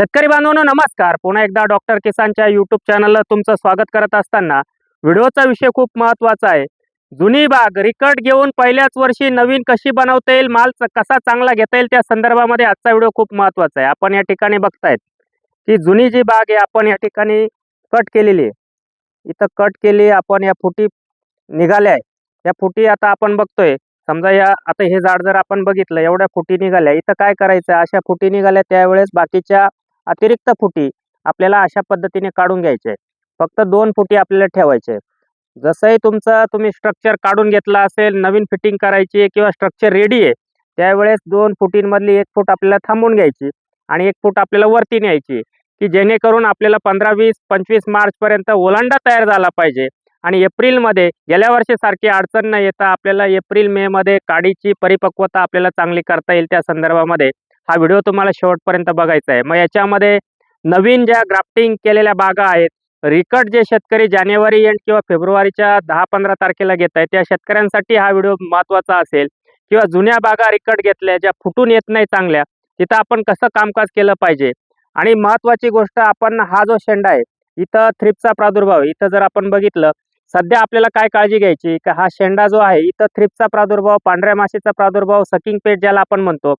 शेतकरी बांधवांनो नमस्कार. पुन्हा एकदा डॉक्टर किसानच्या यूट्यूब चॅनलला तुमचं स्वागत करत असताना व्हिडिओचा विषय खूप महत्त्वाचा आहे. जुनी बाग रिकट घेऊन पहिल्याच वर्षी नवीन कशी बनवता येईल माल च- कसा चांगला घेता येईल त्या संदर्भामध्ये आजचा व्हिडिओ खूप महत्त्वाचा आहे. आपण या ठिकाणी बघतायत की जुनी जी बाग आहे आपण या ठिकाणी कट केलेली आहे. इथं कट केली आपण या फुटी निघाल्या आहे या फुटी आता आपण बघतोय. समजा या आता हे झाड जर आपण बघितलं एवढ्या फुटी निघाल्या. इथं काय करायचं? अशा फुटी निघाल्या त्यावेळेस बाकीच्या अतिरिक्त फुटी आपल्याला अशा पद्धतीने काढून घ्यायचे. फक्त दोन फुटी आपल्याला ठेवायचे. जसंही तुमचं तुम्ही स्ट्रक्चर काढून घेतला असेल नवीन फिटिंग करायची आहे किंवा स्ट्रक्चर रेडी आहे त्यावेळेस दोन फुटींमधली एक फूट आपल्याला थांबून घ्यायची आणि एक फूट आपल्याला वरती न्यायची की जेणेकरून आपल्याला पंधरा वीस पंचवीस मार्चपर्यंत ओलांडा तयार झाला पाहिजे आणि एप्रिलमध्ये गेल्या वर्षीसारखी अडचण न येता आपल्याला एप्रिल मेमध्ये काडीची परिपक्वता आपल्याला चांगली करता येईल त्या संदर्भामध्ये. हा व्हिडिओ तुम्हाला शेवटपर्यंत बघायचा आहे. मग याच्यामध्ये नवीन ज्या ग्राफ्टिंग केलेल्या बागा आहेत रिकट जे शेतकरी जानेवारी एंड किंवा फेब्रुवारीच्या दहा पंधरा तारखेला घेत आहेत त्या शेतकऱ्यांसाठी हा व्हिडिओ महत्त्वाचा असेल. किंवा जुन्या बागा रिकट घेतल्या ज्या फुटून येत नाही चांगल्या तिथं आपण कसं कामकाज केलं पाहिजे? आणि महत्त्वाची गोष्ट आपण हा जो शेंडा आहे इथं थ्रिपचा प्रादुर्भाव इथं जर आपण बघितलं सध्या आपल्याला काय काळजी घ्यायची? का हा शेंडा जो आहे इथं थ्रिपचा प्रादुर्भाव पांढऱ्या माशीचा प्रादुर्भाव सकिंग पेट ज्याला आपण म्हणतो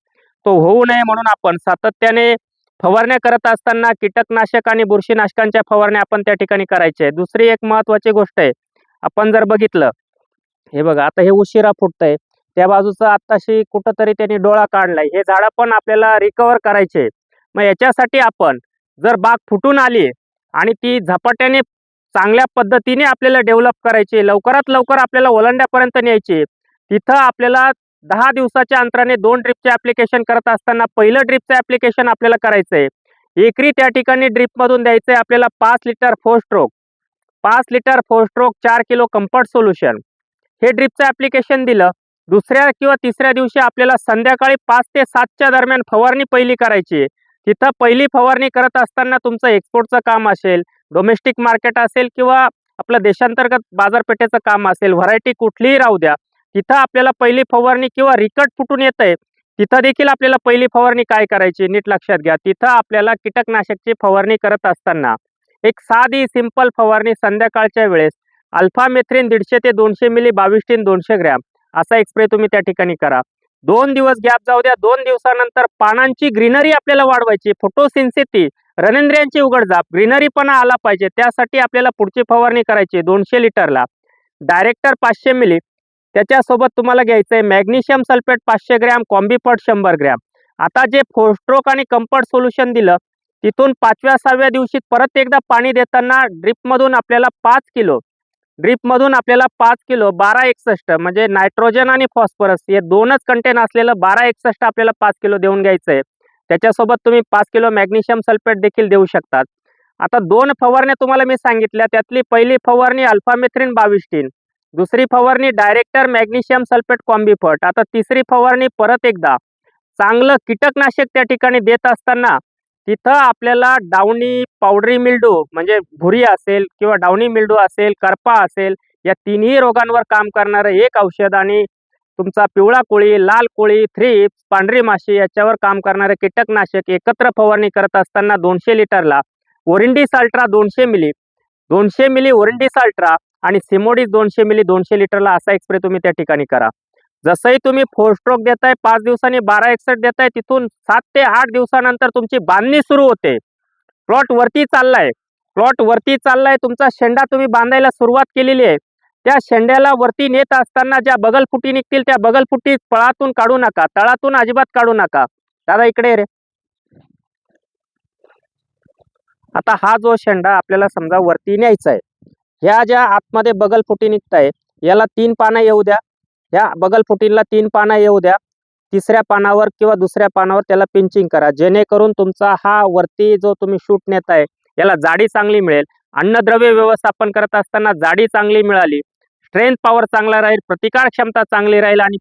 तो होऊ नये म्हणून आपण सातत्याने फवारण्या करत असताना कीटकनाशक आणि बुरशीनाशकांच्या फवारण्या आपण त्या ठिकाणी करायच्या आहे दुसरी एक महत्वाची गोष्ट आहे आपण जर बघितलं हे बघा आता हे उशिरा फुटतंय. त्या बाजूचं आत्ताशी कुठंतरी त्यांनी डोळा काढलाय. हे झाडं पण आपल्याला रिकवर करायचे. मग याच्यासाठी आपण जर बाग फुटून आली आणि ती झपाट्याने चांगल्या पद्धतीने आपल्याला डेव्हलप करायची लवकरात लवकर आपल्याला ओलांड्यापर्यंत न्यायची तिथं आपल्याला दहा दिवसाच्या अंतराने दोन ड्रिपचे ॲप्लिकेशन करत असताना पहिलं ड्रिपचं ॲप्लिकेशन आपल्याला करायचं आहे एकरी त्या ठिकाणी ड्रिपमधून द्यायचं आहे आपल्याला पाच लिटर फोर स्ट्रोक पाच लिटर फोर स्ट्रोक चार किलो कम्फर्ट सोल्युशन. हे ड्रिपचं ॲप्लिकेशन दिलं. दुसऱ्या किंवा तिसऱ्या दिवशी आपल्याला संध्याकाळी पाच ते सातच्या दरम्यान फवारणी पहिली करायची आहे. तिथं पहिली फवारणी करत असताना तुमचं एक्सपोर्टचं काम असेल डोमेस्टिक मार्केट असेल किंवा आपलं देशांतर्गत बाजारपेठेचं काम असेल व्हरायटी कुठलीही राहू द्या. तिथं आपल्याला पहिली फवारणी किंवा रिकट फुटून येत आहे तिथं देखील आपल्याला पहिली फवारणी काय करायची नीट लक्षात घ्या. तिथं आपल्याला कीटकनाशकची फवारणी करत असताना एक साधी सिंपल फवारणी संध्याकाळच्या वेळेस अल्फामेथ्रिन दीडशे ते दोनशे मिली बावीस टीन दोनशे ग्रॅम असा एक स्प्रे तुम्ही त्या ठिकाणी करा. दोन दिवस गॅप जाऊ द्या. दोन दिवसानंतर पानांची ग्रीनरी आपल्याला वाढवायची. फोटोसिन्सिटी रनेंद्रियांची उघडझाप ग्रीनरी पण आला पाहिजे. त्यासाठी आपल्याला पुढची फवारणी करायची दोनशे लिटरला. डायरेक्टर पाचशे मिली त्याच्यासोबत तुम्हाला घ्यायचं आहे मॅग्नेशियम सल्फेट पाचशे ग्रॅम कॉम्बिफर्ट शंभर ग्रॅम. आता जे फोस्ट्रोक आणि कम्फर्ट सोल्युशन दिलं तिथून पाचव्या सहाव्या दिवशी परत एकदा पाणी देताना ड्रिपमधून आपल्याला पाच किलो ड्रिपमधून आपल्याला पाच किलो बारा एकसष्ट म्हणजे नायट्रोजन आणि फॉस्फरस हे दोनच कंटेन असलेलं बारा एकसष्ट आपल्याला पाच किलो देऊन घ्यायचं आहे त्याच्यासोबत तुम्ही पाच किलो मॅग्नेशियम सल्फेट देखील देऊ शकतात. आता दोन फवारण्या तुम्हाला मी सांगितल्या त्यातली पहिली फवारणी अल्फामेथ्रिन बावीस टीन. दुसरी फवारणी डायरेक्टर मॅग्नेशियम सल्फेट कॉम्बिफट आता तिसरी फवारणी परत एकदा. चांगलं कीटकनाशक त्या ठिकाणी देत असताना तिथं आपल्याला डावणी पावडरी मिल्डू म्हणजे भुरी असेल किंवा डावणी मिल्डू असेल करपा असेल या तिन्ही रोगांवर काम करणारं एक औषध आणि तुमचा पिवळा कोळी लाल कोळी थ्रिप्स पांढरी माशी याच्यावर काम करणारे कीटकनाशक एकत्र फवारणी करत असताना दोनशे लिटरला ओरिंडी साल्ट्रा दोनशे मिली. दोनशे मिली ओरिंडी साल्ट्रा आणि सिमोडी दोनशे मिली दोनशे लिटरला असा एक्सप्रे तुम्ही त्या ठिकाणी करा. जसंही तुम्ही फोर स्ट्रोक देताय पाच दिवसांनी बारा एक्सट देताय तिथून सात ते आठ दिवसानंतर तुमची बांधणी सुरू होते. प्लॉट वरती चाललाय. प्लॉट वरती चाललाय तुमचा शेंडा तुम्ही बांधायला सुरुवात केलेली आहे. त्या शेंड्याला वरती नेत असताना ज्या बगलफुटी निघतील त्या बगलफुटी पळातून काढू नका. तळातून अजिबात काढू नका. दादा इकडे रे. आता हा जो शेंडा आपल्याला समजा वरती न्यायचा आहे ह्या ज्या आतमध्ये बगलफुटी निघताय याला तीन पानं येऊ द्या. ह्या बगलफुटीला तीन पानं येऊ द्या. तिसऱ्या पानावर किंवा दुसऱ्या पानावर त्याला पिंचिंग करा. जेणेकरून तुमचा हा वरती जो तुम्ही शूट नेताय याला जाडी चांगली मिळेल. अन्नद्रव्य व्यवस्थापन करत असताना जाडी चांगली मिळाली. स्ट्रेंथ पॉवर चांगला राहील. प्रतिकार क्षमता चांगली राहील. आणि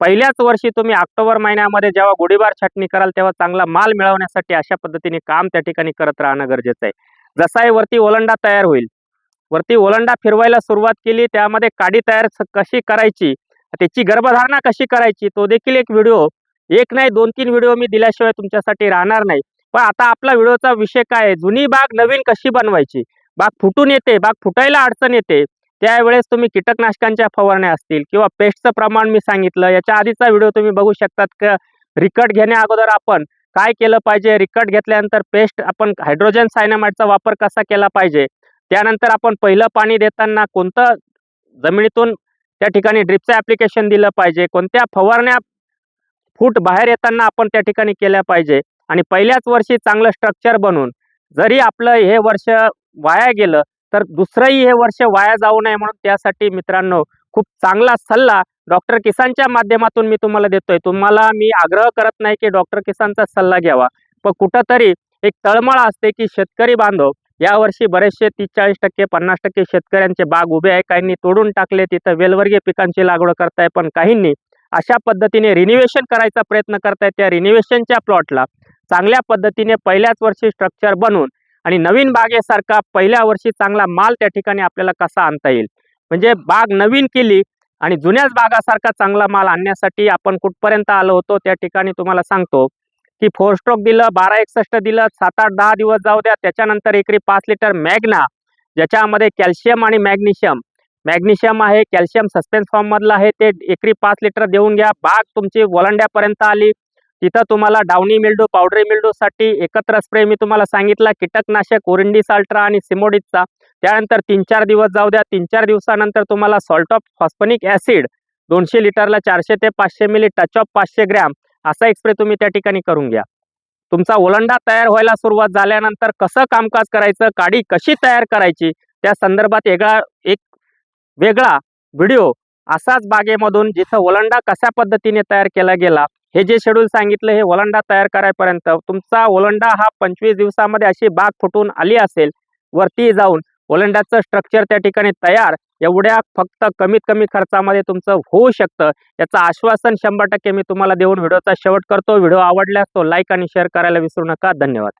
पहिल्याच वर्षी तुम्ही ऑक्टोबर महिन्यामध्ये जेव्हा गोडीबार छाटणी कराल तेव्हा चांगला माल मिळवण्यासाठी अशा पद्धतीने काम त्या ठिकाणी करत राहणं गरजेचं आहे. जसा आहे वरती ओलंडा तयार होईल. वरती ओलांडा फिरवायला सुरुवात केली. त्यामध्ये काडी तयार स- कशी करायची? त्याची गर्भधारणा कशी करायची? तो देखील एक व्हिडिओ. एक नाही दोन तीन व्हिडिओ मी दिल्याशिवाय तुमच्यासाठी राहणार नाही. पण आता आपला व्हिडिओचा विषय काय आहे? जुनी बाग नवीन कशी बनवायची? बाग फुटून येते बाग फुटायला अडचण येते. त्यावेळेस तुम्ही कीटकनाशकांच्या फवारण्या असतील किंवा पेस्टचं प्रमाण मी सांगितलं. याच्या आधीचा व्हिडिओ तुम्ही बघू शकतात का? रिकट घेण्या अगोदर आपण काय केलं पाहिजे? रिकट घेतल्यानंतर पेस्ट आपण हायड्रोजन सायनामाइडचा वापर कसा केला पाहिजे? त्यानंतर आपण पहिलं पाणी देताना कोणतं जमिनीतून त्या ठिकाणी ड्रिपचं ॲप्लिकेशन दिलं पाहिजे? कोणत्या फवारण्या फूट बाहेर येताना आपण त्या ठिकाणी केल्या पाहिजे? आणि पहिल्याच वर्षी चांगलं स्ट्रक्चर बनवून जरी आपलं हे वर्ष वाया गेलं तर दुसरंही हे वर्ष वाया जाऊ नये म्हणून त्यासाठी मित्रांनो खूप चांगला सल्ला डॉक्टर किसानच्या माध्यमातून मी तुम्हाला देतोय. तुम्हाला मी आग्रह करत नाही की डॉक्टर किसानचा सल्ला घ्यावा. पण कुठंतरी एक तळमळ असते की शेतकरी बांधव यावर्षी बरेचसे तीस चाळीस टक्के पन्नास टक्के शेतकऱ्यांचे बाग उभे आहे. काहींनी तोडून टाकले तिथं वेलवर्गीय पिकांची लागवड करताय पण काहींनी अशा पद्धतीने रिनिव्हेशन करायचा प्रयत्न करताय. त्या रिनिव्हेशनच्या प्लॉटला चांगल्या पद्धतीने पहिल्याच वर्षी स्ट्रक्चर बनवून आणि नवीन बागेसारखा पहिल्या वर्षी चांगला माल त्या ठिकाणी आपल्याला कसा आणता येईल? म्हणजे बाग नवीन केली आणि जुन्याच बागासारखा चांगला माल आणण्यासाठी आपण कुठपर्यंत आलो होतो त्या ठिकाणी तुम्हाला सांगतो. की फोर स्ट्रोक दिलं बारा एकसष्ट दिलं सात आठ दहा दिवस जाऊ द्या. त्याच्यानंतर एकरी पाच लिटर मॅग्ना ज्याच्यामध्ये कॅल्शियम आणि मॅग्नेशियम. मॅग्नेशियम आहे कॅल्शियम सस्पेन्स फॉर्ममधलं आहे ते एकरी पाच लिटर देऊन घ्या. बाग तुमची वलंड्यापर्यंत आली. तिथं तुम्हाला डावणी मिल्डू पावडरी मिल्डूसाठी एकत्र स्प्रे मी तुम्हाला सांगितला कीटकनाशक ओरिंडी साल्ट्रा आणि सिमोडिसचा. त्यानंतर तीन चार दिवस जाऊ द्या. तीन चार दिवसानंतर तुम्हाला सॉल्ट ऑफ फॉस्फनिक ॲसिड दोनशे लिटरला चारशे ते पाचशे मिली टच ऑफ पाचशे ग्रॅम असा एक्सप्रे तुम्ही त्या ठिकाणी करून घ्या. तुमचा ओलंडा तयार व्हायला सुरुवात झाल्यानंतर कसं कामकाज करायचं काडी कशी तयार करायची त्या संदर्भात वेगळा एक वेगळा व्हिडिओ असाच बागेमधून जिथं ओलंडा कशा पद्धतीने तयार केला गेला हे जे शेड्यूल सांगितलं हे ओलंडा तयार करायपर्यंत तुमचा ओलंडा हा पंचवीस दिवसामध्ये अशी बाग फुटून आली असेल वरती जाऊन ओलंडाचं स्ट्रक्चर त्या ठिकाणी तयार एवढ्या फक्त कमीत कमी खर्चामध्ये तुमचं होऊ शकतं. याचं आश्वासन शंभर टक्के मी तुम्हाला देऊन व्हिडिओचा शेवट करतो. व्हिडिओ आवडल्यास तो लाईक आणि शेअर करायला विसरू नका. धन्यवाद.